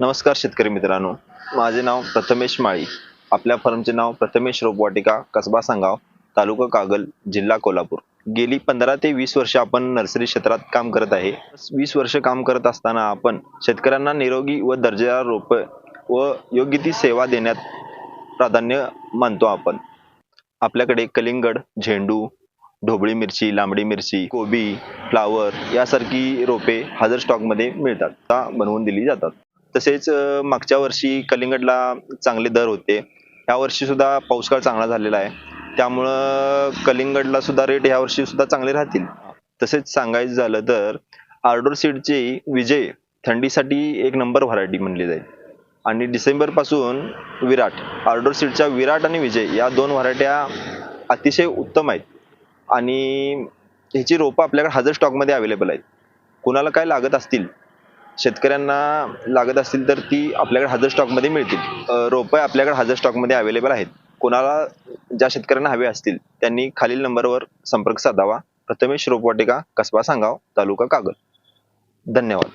नमस्कार शेतकरी मित्रांनो. माझे नाव प्रथमेश माळी. आपल्या फर्मचे नाव प्रथमेश रोपवाटिका कसबा सांगाव तालुका कागल जिल्हा कोल्हापूर. गेली पंधरा ते वीस वर्ष आपण नर्सरी क्षेत्रात काम करत आहे. वीस वर्ष काम करत असताना आपण शेतकऱ्यांना निरोगी व दर्जेदार रोप व योग्य ती सेवा देण्यात प्राधान्य मानतो आपण. आपल्याकडे कलिंगड झेंडू ढोबळी मिरची लांबडी मिरची कोबी फ्लावर यासारखी रोपे हजर स्टॉकमध्ये मिळतात. बनवून दिली जातात. तसेच मागच्या वर्षी कलिंगडला चांगले दर होते. या वर्षी सुद्धा पाऊसकाळ चांगला झालेला आहे. त्यामुळं कलिंगडला सुद्धा रेट ह्या वर्षी सुद्धा चांगले राहतील. तसेच सांगायचं झालं तर आर्डोर सीडची विजय थंडीसाठी एक नंबर व्हरायटी म्हणली जाईल. आणि डिसेंबरपासून विराट आर्डोर सीडच्या विराट आणि विजय या दोन व्हरायट्या अतिशय उत्तम आहेत. आणि ह्याची रोपं आपल्याकडे हजर स्टॉकमध्ये अवेलेबल आहेत. कुणाला काय लागत असतील शेतकऱ्यांना लागत असतील तर ती आपल्याकडे हजर स्टॉकमध्ये मिळतील. रोपं आपल्याकडे हजर स्टॉकमध्ये अवेलेबल आहेत. कोणाला ज्या शेतकऱ्यांना हवे असतील त्यांनी खालील नंबरवर संपर्क साधावा. प्रथमेश रोपवाटिका कसबा सांगाव तालुका कागल. धन्यवाद.